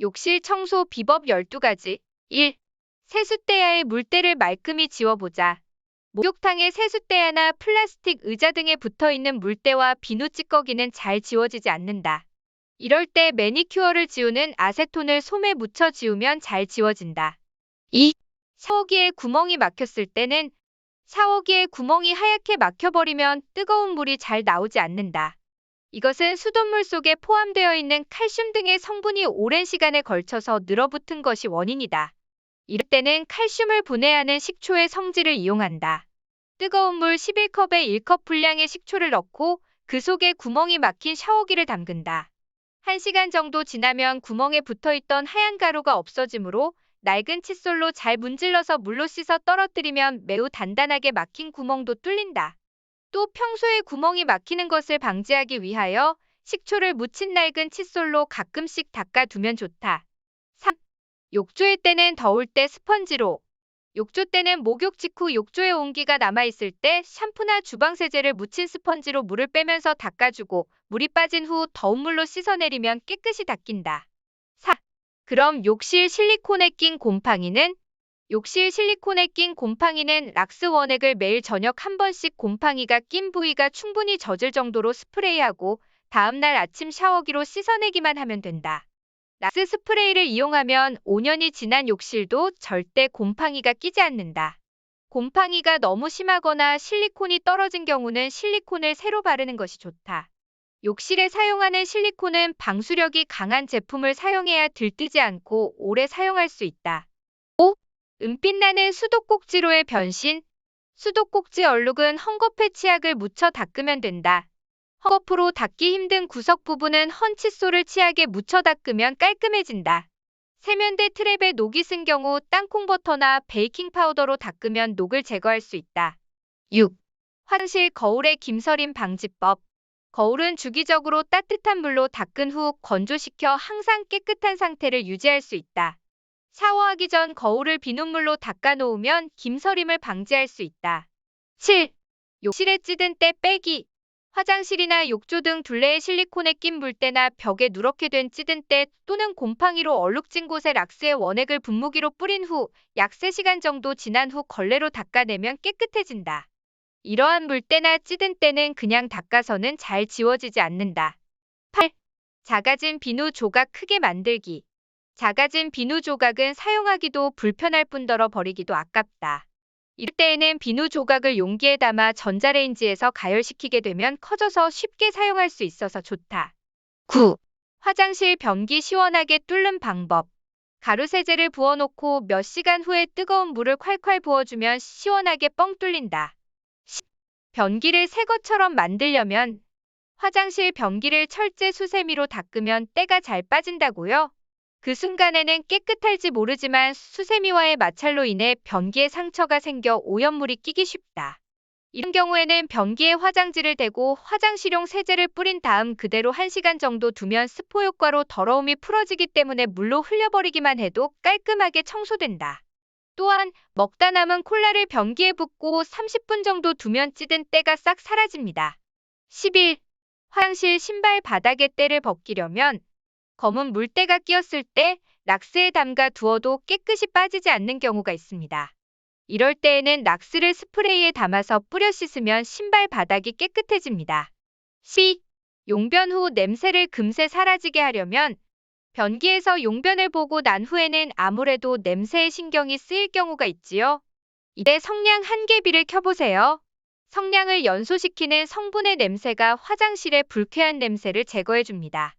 욕실 청소 비법 12가지. 1. 세숫대야의 물때를 말끔히 지워보자. 목욕탕의 세숫대야나 플라스틱 의자 등에 붙어 있는 물때와 비누 찌꺼기는 잘 지워지지 않는다. 이럴 때 매니큐어를 지우는 아세톤을 솜에 묻혀 지우면 잘 지워진다. 2. 샤워기에 구멍이 막혔을 때는 샤워기에 구멍이 하얗게 막혀버리면 뜨거운 물이 잘 나오지 않는다. 이것은 수돗물 속에 포함되어 있는 칼슘 등의 성분이 오랜 시간에 걸쳐서 늘어붙은 것이 원인이다. 이럴 때는 칼슘을 분해하는 식초의 성질을 이용한다. 뜨거운 물 11컵에 1컵 분량의 식초를 넣고 그 속에 구멍이 막힌 샤워기를 담근다. 1시간 정도 지나면 구멍에 붙어있던 하얀 가루가 없어지므로 낡은 칫솔로 잘 문질러서 물로 씻어 떨어뜨리면 매우 단단하게 막힌 구멍도 뚫린다. 또 평소에 구멍이 막히는 것을 방지하기 위하여 식초를 묻힌 낡은 칫솔로 가끔씩 닦아두면 좋다. 3. 욕조일 때는 더울 때 스펀지로 욕조 때는 목욕 직후 욕조에 온기가 남아있을 때 샴푸나 주방세제를 묻힌 스펀지로 물을 빼면서 닦아주고 물이 빠진 후 더운 물로 씻어내리면 깨끗이 닦인다. 4. 그럼 욕실 실리콘에 낀 곰팡이는 욕실 실리콘에 낀 곰팡이는 락스 원액을 매일 저녁 한 번씩 곰팡이가 낀 부위가 충분히 젖을 정도로 스프레이하고 다음날 아침 샤워기로 씻어내기만 하면 된다. 락스 스프레이를 이용하면 5년이 지난 욕실도 절대 곰팡이가 끼지 않는다. 곰팡이가 너무 심하거나 실리콘이 떨어진 경우는 실리콘을 새로 바르는 것이 좋다. 욕실에 사용하는 실리콘은 방수력이 강한 제품을 사용해야 들뜨지 않고 오래 사용할 수 있다. 5. 은빛 나는 수도꼭지로의 변신. 수도꼭지 얼룩은 헝겊에 치약을 묻혀 닦으면 된다. 헝겊으로 닦기 힘든 구석 부분은 헌 칫솔을 치약에 묻혀 닦으면 깔끔해진다. 세면대 트랩에 녹이 쓴 경우 땅콩버터나 베이킹 파우더로 닦으면 녹을 제거할 수 있다. 6. 화장실 거울의 김서림 방지법. 거울은 주기적으로 따뜻한 물로 닦은 후 건조시켜 항상 깨끗한 상태를 유지할 수 있다. 샤워하기 전 거울을 비눗물로 닦아 놓으면 김서림을 방지할 수 있다. 7. 욕실에 찌든 때 빼기. 화장실이나 욕조 등 둘레에 실리콘에 낀 물때나 벽에 누렇게 된 찌든 때 또는 곰팡이로 얼룩진 곳에 락스의 원액을 분무기로 뿌린 후 약 3시간 정도 지난 후 걸레로 닦아내면 깨끗해진다. 이러한 물때나 찌든 때는 그냥 닦아서는 잘 지워지지 않는다. 8. 작아진 비누 조각 크게 만들기. 작아진 비누 조각은 사용하기도 불편할 뿐더러 버리기도 아깝다. 이럴 때에는 비누 조각을 용기에 담아 전자레인지에서 가열시키게 되면 커져서 쉽게 사용할 수 있어서 좋다. 9. 화장실 변기 시원하게 뚫는 방법. 가루 세제를 부어놓고 몇 시간 후에 뜨거운 물을 콸콸 부어주면 시원하게 뻥 뚫린다. 10. 변기를 새 것처럼 만들려면 화장실 변기를 철제 수세미로 닦으면 때가 잘 빠진다고요? 그 순간에는 깨끗할지 모르지만 수세미와의 마찰로 인해 변기에 상처가 생겨 오염물이 끼기 쉽다. 이런 경우에는 변기에 화장지를 대고 화장실용 세제를 뿌린 다음 그대로 1시간 정도 두면 스포 효과로 더러움이 풀어지기 때문에 물로 흘려버리기만 해도 깔끔하게 청소된다. 또한 먹다 남은 콜라를 변기에 붓고 30분 정도 두면 찌든 때가 싹 사라집니다. 11. 화장실 신발 바닥에 때를 벗기려면 검은 물때가 끼었을 때 락스에 담가 두어도 깨끗이 빠지지 않는 경우가 있습니다. 이럴 때에는 락스를 스프레이에 담아서 뿌려 씻으면 신발 바닥이 깨끗해집니다. 12. 용변 후 냄새를 금세 사라지게 하려면 변기에서 용변을 보고 난 후에는 아무래도 냄새에 신경이 쓰일 경우가 있지요. 이때 성냥 한 개비를 켜보세요. 성냥을 연소시키는 성분의 냄새가 화장실의 불쾌한 냄새를 제거해줍니다.